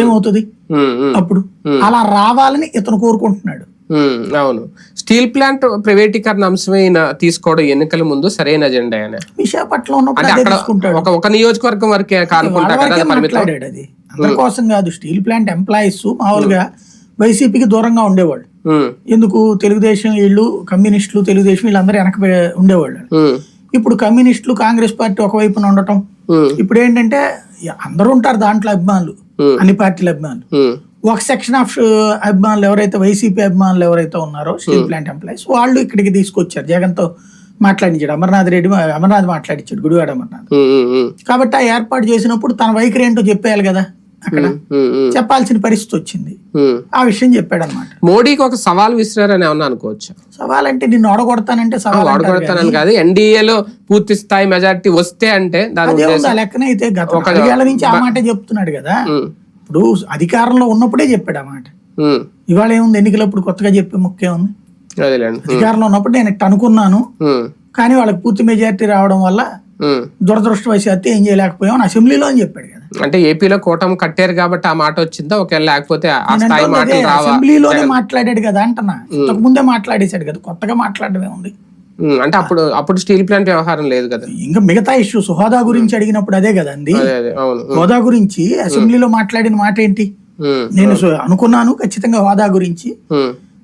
ఏమవుతుంది? అప్పుడు అలా రావాలని ఇతను కోరుకుంటున్నాడు. అవును. స్టీల్ ప్లాంట్ ప్రైవేటీకరణ అంశమైన తీసుకోవడం ఎన్నికల ముందు సరైన అజెండా అని విశాఖపట్నం ఉన్నప్పుడు ఒక ఒక నియోజకవర్గం వరకే మాట్లాడాడు అది కోసం కాదు స్టీల్ ప్లాంట్ ఎంప్లాయీస్ మామూలుగా వైసీపీకి దూరంగా ఉండేవాళ్ళు. ఎందుకు? తెలుగుదేశం వీళ్ళు కమ్యూనిస్టులు తెలుగుదేశం వీళ్ళందరూ వెనక ఉండేవాళ్ళు. ఇప్పుడు కమ్యూనిస్టులు కాంగ్రెస్ పార్టీ ఒకవైపున ఉండటం. ఇప్పుడు ఏంటంటే అందరూ ఉంటారు దాంట్లో అభిమానులు. అన్ని పార్టీల అభిమానులు. ఉమ్, ఒక సెక్షన్ ఆఫ్ అభిమానులు ఎవరైతే వైసీపీ అభిమానులు ఎవరైతే ఉన్నారో స్టీల్ ప్లాంట్ ఎంప్లాయీస్ వాళ్ళు ఇక్కడికి తీసుకొచ్చారు. జగన్తో మాట్లాడించాడు అమర్నాథ్ రెడ్డి అమర్నాథ్ మాట్లాడించాడు గుడివాడ అమర్నాథ్. కాబట్టి ఆ ఏర్పాటు చేసినప్పుడు తన వైఖరి ఏంటో చెప్పేయాలి కదా. అక్కడ చెప్పాల్సిన పరిస్థితి వచ్చింది. ఆ విషయం చెప్పాడు అనమాట మోడీకి ఒక సవాల్ విసిరారని ఏమన్నా అనుకోవచ్చు? సవాల్ అంటే నిన్ను ఓడగొడతానంటే సవాల్ అంటారు వాడుకొడతానని కాదు. ఎన్డీఏలో పూర్తి స్థాయి మెజారిటీ వస్తే అంటే దాని లెక్కన అయితే గత నాలుగేళ్ళ నుంచి ఆ మాటే చెప్తున్నాడు కదా. ఇప్పుడు అధికారంలో ఉన్నప్పుడే చెప్పాడు ఆ మాట ఇవాళ ఏముంది? ఎన్నికలప్పుడు కొత్తగా చెప్పే ముఖ్యం ఉంది. అధికారంలో ఉన్నప్పుడు నేను అనుకున్నాను. కానీ వాళ్ళకి పూర్తి మెజారిటీ రావడం వల్ల. దురదృష్టవశాత్తు ఏం చేయలేకపోయాం అసెంబ్లీలో అని చెప్పాడు కదా. అంటే ఏపీలో కూటమి కట్టారు కాబట్టి ఆ మాట వచ్చిందా? ఒకవేళ లేకపోతే ఆ స్థాయి అదే మాటలు రావా? అసెంబ్లీలోనే మాట్లాడాడు కదా అంటున్నా. ఇంతకు ముందే మాట్లాడేశాడు కదా కొత్తగా మాట్లాడమే ఉంది. అంటే అప్పుడు అప్పుడు స్టీల్ ప్లాంట్ వ్యవహారం లేదు కదా. ఇంకా మిగతా ఇష్యూస్ హోదా గురించి అడిగినప్పుడు అదే కదా అండి. అదే అదే అవును. ఉమ్, హోదా గురించి అసెంబ్లీలో మాట్లాడిన మాట ఏంటి? నేను అనుకున్నాను ఖచ్చితంగా హోదా గురించి.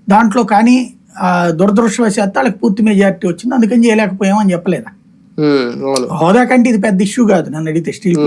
దాంట్లో కానీ దురదృష్టవశాత్తు వాళ్ళకి పూర్తి మెజారిటీ వచ్చింది అందుకని చేయలేకపోయామని చెప్పలేదా? హోదా కంటే ఇది పెద్ద ఇష్యూ కాదు నన్ను అడిగితే స్టీల్